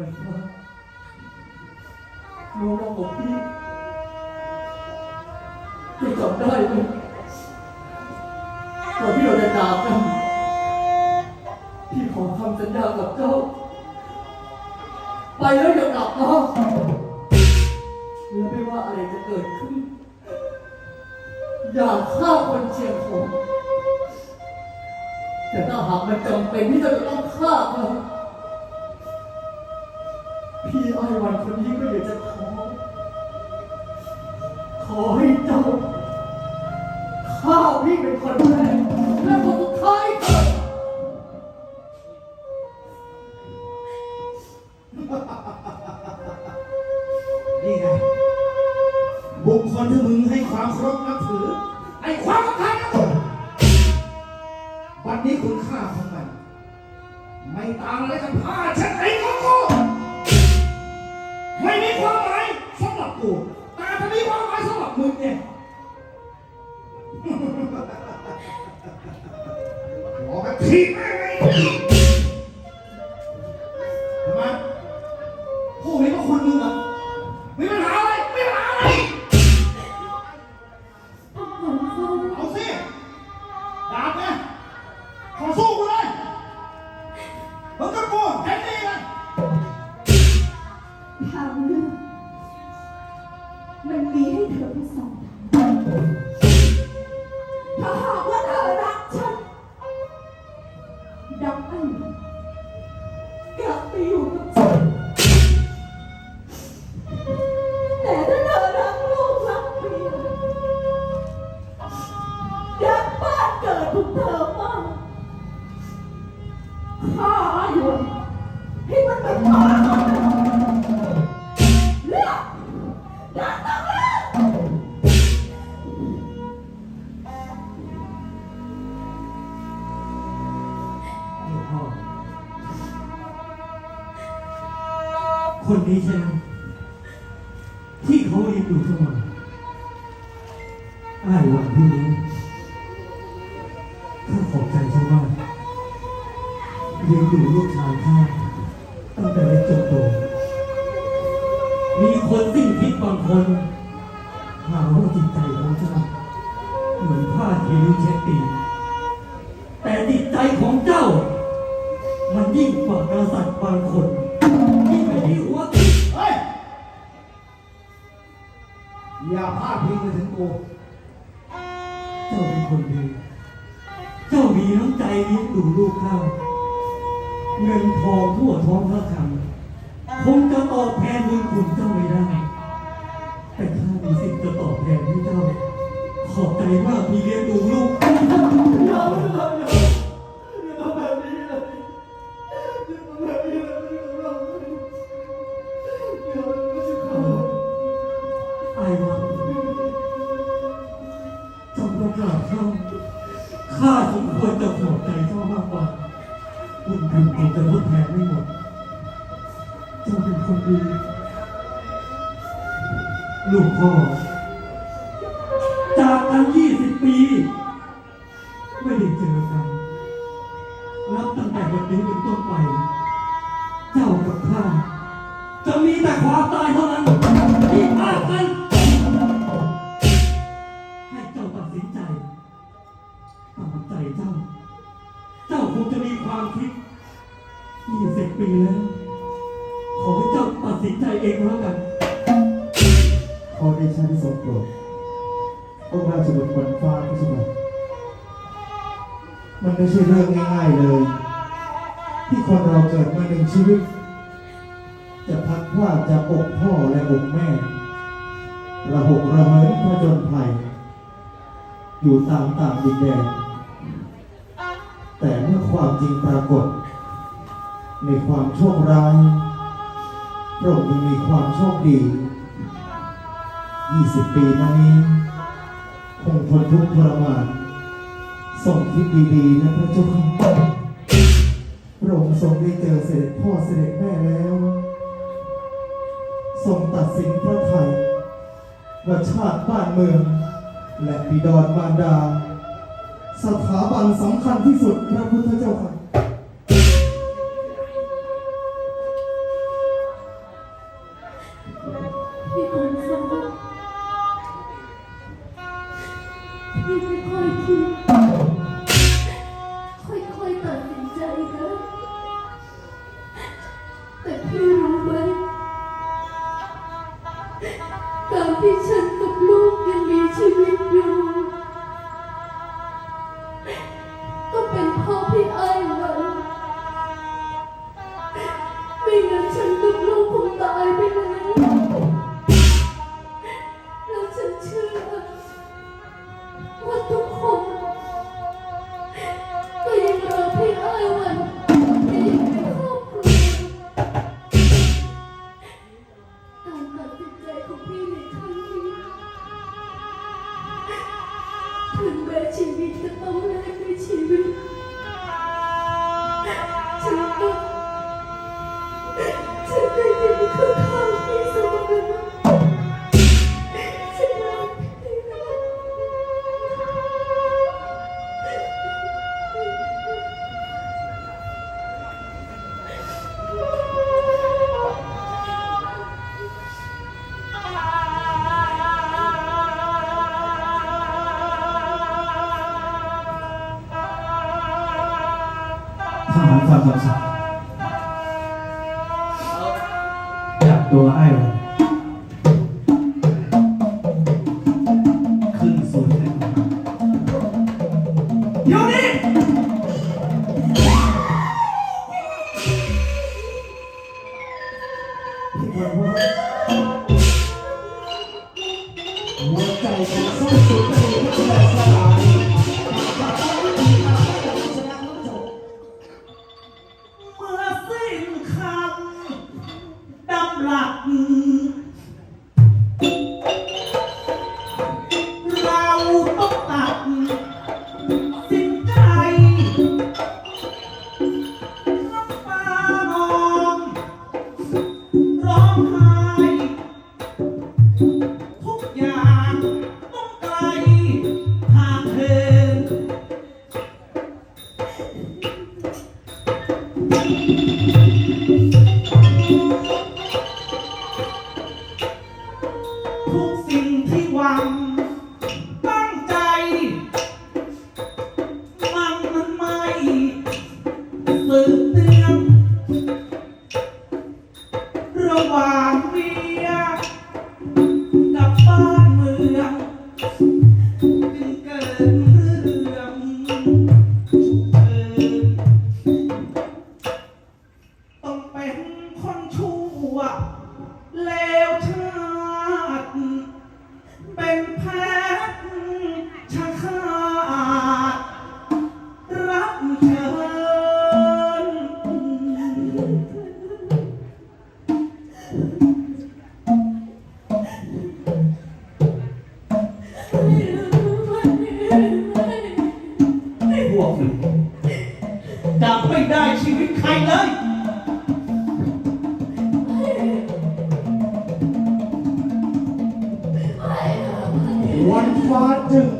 วันฟ้าน้องรักของพี่พี่จำได้ไหมตอนที่เราจะจากกันพี่ขอคำสัญญากับเจ้า ไปแล้วอย่ากลับมาและไม่ว่าอะไรจะเกิดขึ้น อย่าฆ่าคนเชียงของแต่ถ้าหากมันจำเป็นที่จะต้องฆ่าเขา พี่ไอ้ายวันคนนี้ก็อยากจะขอ ขอให้เจ้าฆ่าพี่เป็นคนแรกและคนสุดท้ายเถิดนี่ไง บุคคลที่มึงให้ความเคารพนับถือ ไอ้ความสำคัญนะวันนี้คุณค่าของมัน ไม่ต่างอะไรกับผ้าเช็ดไอ้ของกู Keep ข้าอยู่ให้มันเป็นพ่อเลือกดักต้องเลือกหลวงพ่อ คนนี้ใช่ไหมที่เขาเรียนอยู่เสมออ้ายวันที่นี้ คนสิ้นคิดบางคนหาว่าจิตใจของเจ้าเหมือนผ้าเทลิเชตตีแต่จิตใจของเจ้า มันยิ่งกว่ากษัตริย์บางคนที่ไม่ได้หัวติดเฮ้ยอย่าพลาดพิงไปถึงกูเจ้าเป็นคนดีเจ้ามีน้ำใจเลี้ยงดูลูกข้าเงินทองทั่วท้องพระคำ คงจะตอบแทนบุญคุณเจ้าไม่ได้ แต่ข้ามีสิทธิ์จะตอบแทนให้เจ้า ขอบใจมากที่เลี้ยงดูลูกอย่าอย่าอย่าทำแบบนี้เลยอย่าทำแบบนี้เลยอย่าทำแบบนี้อย่าไม่ใช่ข้าไอ้วันจงประกาศข้าข้าสมควรจะขอบใจเจ้า มากกว่าบุญคุณคงจะทดแทนไม่หมดเจ้าเป็น คนดีลูกพ่อ จากกันยี่สิบปี ไม่ได้เจอกันนับตั้งแต่วันนี้เป็นต้นไป เจ้ากับข้าจะมีแต่ความตายเท่านั้นที่พากันให้เจ้าตัดสินใจตามใจเจ้า เจ้าคงจะมีความคิดยี่สิบปีแล้ว ตัดสินใจเองแล้วกัน ขอเดชะที่ทรงโปรดองค์ราชบุตรบนฟ้าพระสมัยมันไม่ใช่เรื่องง่ายๆเลย ที่คนเราเกิดมาหนึ่งชีวิต จะพัดพลาดจากอกพ่อและอกแม่ ระหกระเหินผจญภัย อยู่ตามต่างดินแดนแต่เมื่อความจริงปรากฏ ในความโชคร้าย พระองค์ยังมีความโชคดี 20 ปีมานี้ คงทนทุกข์ทรมานส่งคิดดีๆนะพระเจ้าค่ะพระองค์ทรงได้เจอเสด็จพ่อเสด็จแม่แล้ว ทรงตัดสินพระไทยว่าชาติบ้านเมือง และบิดรมารดา สถาบันสำคัญที่สุดพระพุทธเจ้าค่ะ Thank you. Bye. จับตัว วัน